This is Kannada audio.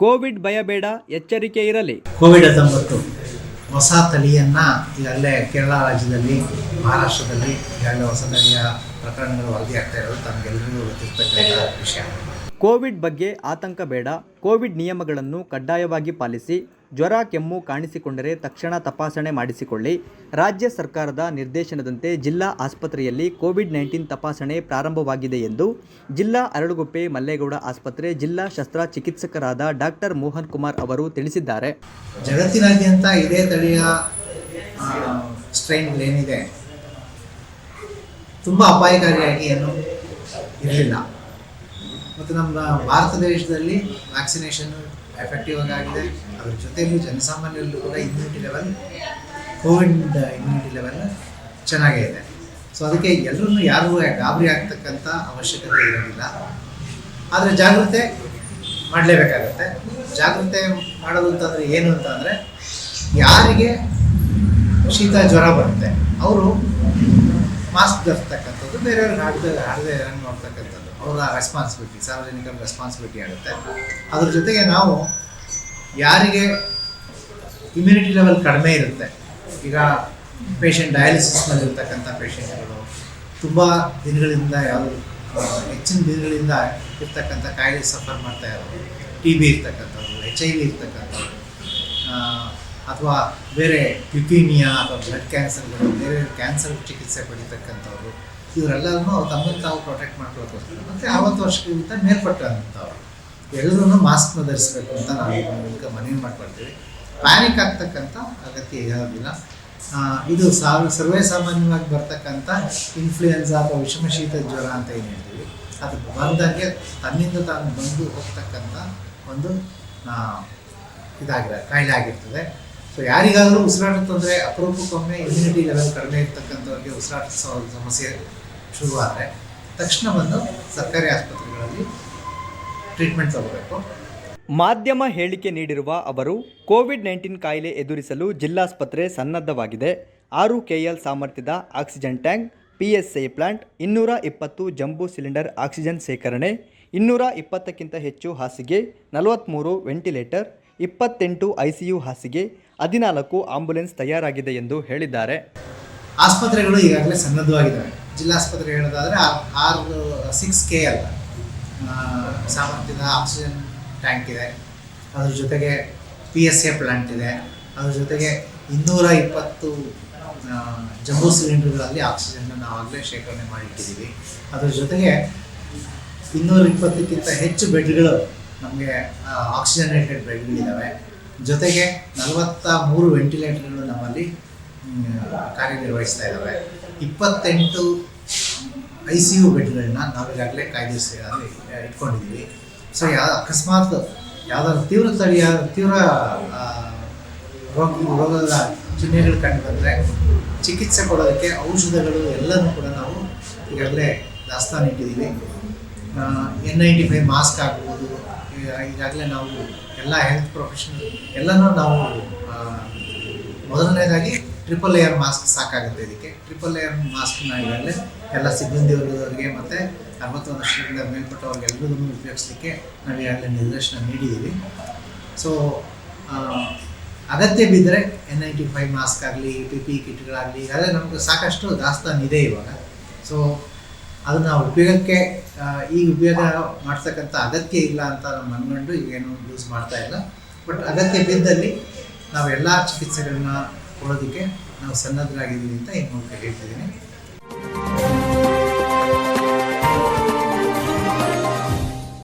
ಕೋವಿಡ್ ಭಯ ಬೇಡ ಎಚ್ಚರಿಕೆ ಇರಲಿ. ಕೋವಿಡ್ ಹತ್ತೊಂಬತ್ತು ಹೊಸ ತಳಿಯನ್ನು ಈಗಾಗಲೇ ಕೇರಳ ರಾಜ್ಯದಲ್ಲಿ ಮಹಾರಾಷ್ಟ್ರದಲ್ಲಿ ಈಗಾಗಲೇ ಹೊಸ ತಳಿಯ ಪ್ರಕರಣಗಳು ವರದಿಯಾಗ್ತಾ ಇರೋದು ತಮಗೆಲ್ಲರಿಗೂ ಗೊತ್ತಿರ್ತಕ್ಕಂಥ ವಿಷಯ. ಕೋವಿಡ್ ಬಗ್ಗೆ ಆತಂಕ ಬೇಡ ಕೋವಿಡ್ ನಿಯಮಗಳನ್ನು ಕಡ್ಡಾಯವಾಗಿ ಪಾಲಿಸಿ ಜ್ವರ, ಕೆಮ್ಮು ಕಾಣಿಸಿಕೊಂಡರೆ ತಕ್ಷಣ ತಪಾಸಣೆ ಮಾಡಿಸಿಕೊಳ್ಳಿ. ರಾಜ್ಯ ಸರ್ಕಾರದ ನಿರ್ದೇಶನದಂತೆ ಜಿಲ್ಲಾ ಆಸ್ಪತ್ರೆಯಲ್ಲಿ ಕೋವಿಡ್ ನೈನ್ಟೀನ್ ತಪಾಸಣೆ ಪ್ರಾರಂಭವಾಗಿದೆ ಎಂದು ಜಿಲ್ಲಾ ಅರಳುಗುಪ್ಪೆ ಮಲ್ಲೇಗೌಡ ಆಸ್ಪತ್ರೆ ಜಿಲ್ಲಾ ಶಸ್ತ್ರಚಿಕಿತ್ಸಕರಾದ ಡಾಕ್ಟರ್ ಮೋಹನ್ ಕುಮಾರ್ ಅವರು ತಿಳಿಸಿದ್ದಾರೆ. ಜಗತ್ತಿನಾದ್ಯಂತ ಇದೇ ತಳಿಯ ಸ್ಟ್ರೈನ್ ಏನಿದೆ, ತುಂಬಾ ಅಪಾಯಕಾರಿಯಾಗಿ ಏನು ಇರಲಿಲ್ಲ. ಮತ್ತು ನಮ್ಮ ಭಾರತ ದೇಶದಲ್ಲಿ ವ್ಯಾಕ್ಸಿನೇಷನ್ ಎಫೆಕ್ಟಿವ್ ಆಗಿ ಆಗಿದೆ ಅದ್ರ ಜೊತೆಯಲ್ಲಿ ಜನಸಾಮಾನ್ಯರಲ್ಲೂ ಕೂಡ immunity level covid immunity level ಚೆನ್ನಾಗೇ ಇದೆ. ಸೊ ಅದಕ್ಕೆ ಎಲ್ಲರನ್ನೂ ಯಾರಿಗೂ ಗಾಬರಿ ಆಗ್ತಕ್ಕಂಥ ಅವಶ್ಯಕತೆ ಇರೋದಿಲ್ಲ. ಆದರೆ ಜಾಗ್ರತೆ ಮಾಡಲೇಬೇಕಾಗತ್ತೆ. ಜಾಗ್ರತೆ ಮಾಡೋದು ಅಂತಂದರೆ ಏನು ಅಂತಂದರೆ ಯಾರಿಗೆ ಶೀತ ಜ್ವರ ಬರುತ್ತೆ, ಅವರು ಮಾಸ್ಕ್ ಧರಿಸ್ತಕ್ಕಂಥದ್ದು, ಬೇರೆಯವ್ರಿಗೆ ಹಾಡ್ದೆ ಹಾಡದೆ ನೋಡ್ತಕ್ಕಂಥದ್ದು ಅವರ ರೆಸ್ಪಾನ್ಸಿಬಿಲಿಟಿ ಸಾರ್ವಜನಿಕರ ರೆಸ್ಪಾನ್ಸಿಬಿಲಿಟಿ ಆಗುತ್ತೆ. ಅದ್ರ ಜೊತೆಗೆ ನಾವು ಯಾರಿಗೆ ಇಮ್ಯುನಿಟಿ ಲೆವೆಲ್ ಕಡಿಮೆ ಇರುತ್ತೆ, ಈಗ ಪೇಷಂಟ್ ಡಯಾಲಿಸಿಸ್ನಲ್ಲಿ ಇರ್ತಕ್ಕಂಥ ಪೇಷಂಟ್ಗಳು ತುಂಬ ದಿನಗಳಿಂದ ಯಾವುದು ಹೆಚ್ಚಿನ ದಿನಗಳಿಂದ ಇರ್ತಕ್ಕಂಥ ಕಾಯಿಲೆ ಸಫರ್ ಮಾಡ್ತಾ ಇರೋರು ಟಿ ಬಿ ಇರ್ತಕ್ಕಂಥದ್ದು ಎಚ್ ಐ ವಿ ಇರ್ತಕ್ಕಂಥದ್ದು ಅಥವಾ ಬೇರೆ ಲ್ಯುಕೀಮಿಯಾ ಅಥವಾ ಬ್ಲಡ್ ಕ್ಯಾನ್ಸರ್ಗಳು ಬೇರೆ ಕ್ಯಾನ್ಸರ್ ಚಿಕಿತ್ಸೆ ಪಡಿತಕ್ಕಂಥವ್ರು ಇವರೆಲ್ಲರನ್ನೂ ತಮ್ಮನ್ನು ತಾವು ಪ್ರೊಟೆಕ್ಟ್ ಮಾಡ್ಕೊಳ್ಕೋಸ್ಕರ ಮತ್ತು ಅರವತ್ತು ವರ್ಷಕ್ಕಿಂತ ಮೇಲ್ಪಟ್ಟಂಥವ್ರು ಎಲ್ಲರೂ ಮಾಸ್ಕ್ನ ಧರಿಸಬೇಕು ಅಂತ ನಾವು ಮನವಿ ಮಾಡ್ಕೊಳ್ತೀವಿ. ಪ್ಯಾನಿಕ್ ಆಗ್ತಕ್ಕಂಥ ಅಗತ್ಯ ಇರೋದಿಲ್ಲ ಇದು ಸಾವ ಸರ್ವೇ ಸಾಮಾನ್ಯವಾಗಿ ಬರ್ತಕ್ಕಂಥ ಇನ್ಫ್ಲೂಯೆನ್ಸಾ ಅಥವಾ ವಿಷಮಶೀತ ಜ್ವರ ಅಂತ ಏನು ಹೇಳ್ತೀವಿ. ಅದು ಬಂದಾಗೆ ತನ್ನಿಂದ ತಾನು ಬಂದು ಹೋಗ್ತಕ್ಕಂಥ ಒಂದು ಇದಾಗಿದೆ ಕಾಯಿಲೆ ಆಗಿರ್ತದೆ. ಸೊ ಯಾರಿಗಾದರೂ ಉಸಿರಾಟ ತೊಂದರೆ ಅಪರೂಪಕ್ಕೊಮ್ಮೆ ಇಮ್ಯುನಿಟಿ ಲೆವೆಲ್ ಕಡಿಮೆ ಇರ್ತಕ್ಕಂಥವ್ರಿಗೆ ಉಸಿರಾಟ ಸಮಸ್ಯೆ ಶುರುವಾದರೆ ತಕ್ಷಣ ಬಂದು ಸರ್ಕಾರಿ ಆಸ್ಪತ್ರೆಗಳಲ್ಲಿ ಟ್ರೀಟ್ಮೆಂಟ್ ತಗೋಬೇಕು. ಮಾಧ್ಯಮ ಹೇಳಿಕೆ ನೀಡಿರುವ ಅವರು ಕೋವಿಡ್ ನೈನ್ಟೀನ್ ಕಾಯಿಲೆ ಎದುರಿಸಲು ಜಿಲ್ಲಾಸ್ಪತ್ರೆ ಸನ್ನದ್ಧವಾಗಿದೆ. ಆರು ಕೆಎಲ್ ಸಾಮರ್ಥ್ಯದ ಆಕ್ಸಿಜನ್ ಟ್ಯಾಂಕ್ ಪಿಎಸ್ಐ ಪ್ಲಾಂಟ್, ಇನ್ನೂರ ಇಪ್ಪತ್ತು ಜಂಬೂ ಸಿಲಿಂಡರ್ ಆಕ್ಸಿಜನ್ ಸೇಕರಣೆ ಇನ್ನೂರ ಇಪ್ಪತ್ತಕ್ಕಿಂತ ಹೆಚ್ಚು ಹಾಸಿಗೆ ನಲವತ್ತ್ಮೂರು ವೆಂಟಿಲೇಟರ್, ಇಪ್ಪತ್ತೆಂಟು ಐಸಿಯು ಹಾಸಿಗೆ ಹದಿನಾಲ್ಕು ಆಂಬುಲೆನ್ಸ್ ತಯಾರಾಗಿದೆ ಎಂದು ಹೇಳಿದ್ದಾರೆ. ಆಸ್ಪತ್ರೆಗಳು ಈಗಾಗಲೇ ಸನ್ನದ್ಧವಾಗಿದ್ದಾವೆ. ಜಿಲ್ಲಾಸ್ಪತ್ರೆ ಹೇಳೋದಾದರೆ ಆರು ಸಿಕ್ಸ್ ಕೆ ಅಲ್ಲ. ಸಾಮರ್ಥ್ಯದ ಆಕ್ಸಿಜನ್ ಟ್ಯಾಂಕ್ ಇದೆ. ಅದ್ರ ಜೊತೆಗೆ ಪಿ ಎಸ್ ಎ ಪ್ಲಾಂಟ್ ಇದೆ. ಅದ್ರ ಜೊತೆಗೆ ಇನ್ನೂರ ಇಪ್ಪತ್ತು ಜಂಬೂ ಸಿಲಿಂಡರ್ಗಳಲ್ಲಿ ಆಕ್ಸಿಜನ್ನ ನಾವು ಆಗಲೇ ಶೇಖರಣೆ ಮಾಡಿಟ್ಟಿದ್ದೀವಿ. ಅದ್ರ ಜೊತೆಗೆ ಇನ್ನೂರ ಇಪ್ಪತ್ತಕ್ಕಿಂತ ಹೆಚ್ಚು ಬೆಡ್ಗಳು ನಮಗೆ ಆಕ್ಸಿಜನೇಟೆಡ್ ಬೆಡ್ಗಳಿದ್ದಾವೆ. ಜೊತೆಗೆ ನಲವತ್ತ ಮೂರು ವೆಂಟಿಲೇಟರ್ಗಳು ನಮ್ಮಲ್ಲಿ ಕಾರ್ಯನಿರ್ವಹಿಸ್ತಾ ಇದ್ದಾವೆ ಇಪ್ಪತ್ತೆಂಟು ಐ ಸಿ ಯು ಬೆಡ್ಗಳನ್ನ ನಾವು ಈಗಾಗಲೇ ಕಾಯ್ದಿರಿಸಿ ಇಟ್ಕೊಂಡಿದ್ದೀವಿ ಸೊ ಯಾ, ಅಕಸ್ಮಾತ್ ಯಾವುದಾದ್ರು ತೀವ್ರ ತಳಿಯ ತೀವ್ರ ರೋಗ, ರೋಗದ ಚಿಹ್ನೆಗಳು ಕಂಡು ಬಂದರೆ ಚಿಕಿತ್ಸೆ ಕೊಡೋದಕ್ಕೆ ಔಷಧಗಳು ಎಲ್ಲನೂ ಕೂಡ ನಾವು ಈಗಾಗಲೇ ದಾಸ್ತಾನು ಇಟ್ಟಿದ್ದೀವಿ ಎನ್ ನೈಂಟಿ ಫೈವ್ ಮಾಸ್ಕ್ ಆಗ್ಬೋದು ಈಗ- ಈಗಾಗಲೇ ನಾವು ಎಲ್ಲ ಹೆಲ್ತ್ ಪ್ರೊಫೆಷನಲ್ ಎಲ್ಲನೂ ನಾವು ಮೊದಲನೇದಾಗಿ ಟ್ರಿಪಲ್ ಲೇಯರ್ ಮಾಸ್ಕ್ ಸಾಕಾಗುತ್ತೆ ಇದಕ್ಕೆ. ಟ್ರಿಪಲ್ ಲೇಯರ್ ಮಾಸ್ಕ್ನ ಈಗಾಗಲೇ ಎಲ್ಲ ಸಿಬ್ಬಂದಿ ವರ್ಗದವರಿಗೆ ಮತ್ತು ಅರವತ್ತು ವರ್ಷದಿಂದ ಮೇಲ್ಪಟ್ಟವ್ರಿಗೆ ಎಲ್ಲರಿಗೂ ಉಪಯೋಗಿಸ್ಲಿಕ್ಕೆ ನಾವು ಈಗಾಗಲೇ ನಿರ್ದೇಶನ ನೀಡಿದ್ದೀವಿ ಸೊ ಅಗತ್ಯ ಬಿದ್ದರೆ ಎನ್ ನೈಂಟಿ ಫೈವ್ ಮಾಸ್ಕ್ ಆಗಲಿ ಪಿ ಪಿ ಕಿಟ್ಗಳಾಗಲಿ ಅದೇ ನಮಗೆ ಸಾಕಷ್ಟು ದಾಸ್ತಾನು ಇದೆ ಇವಾಗ. ಸೊ ಅದನ್ನು ಉಪಯೋಗಕ್ಕೆ ಈಗ ಉಪಯೋಗ ಮಾಡ್ತಕ್ಕಂಥ ಅಗತ್ಯ ಇಲ್ಲ ಅಂತ ನಮ್ಮ ಅನ್ಕೊಂಡು ಈಗೇನು ಯೂಸ್ ಮಾಡ್ತಾ ಇಲ್ಲ. ಬಟ್ ಅಗತ್ಯ ಬಿದ್ದಲ್ಲಿ ನಾವು ಎಲ್ಲ ಚಿಕಿತ್ಸೆಗಳನ್ನ ಕೊಡೋದಕ್ಕೆ ನಾವು ಸನ್ನದ್ಧರಾಗಿದ್ದೀವಿ ಅಂತ ಈ ಮೂಲಕ ಹೇಳ್ತಿದ್ದೀನಿ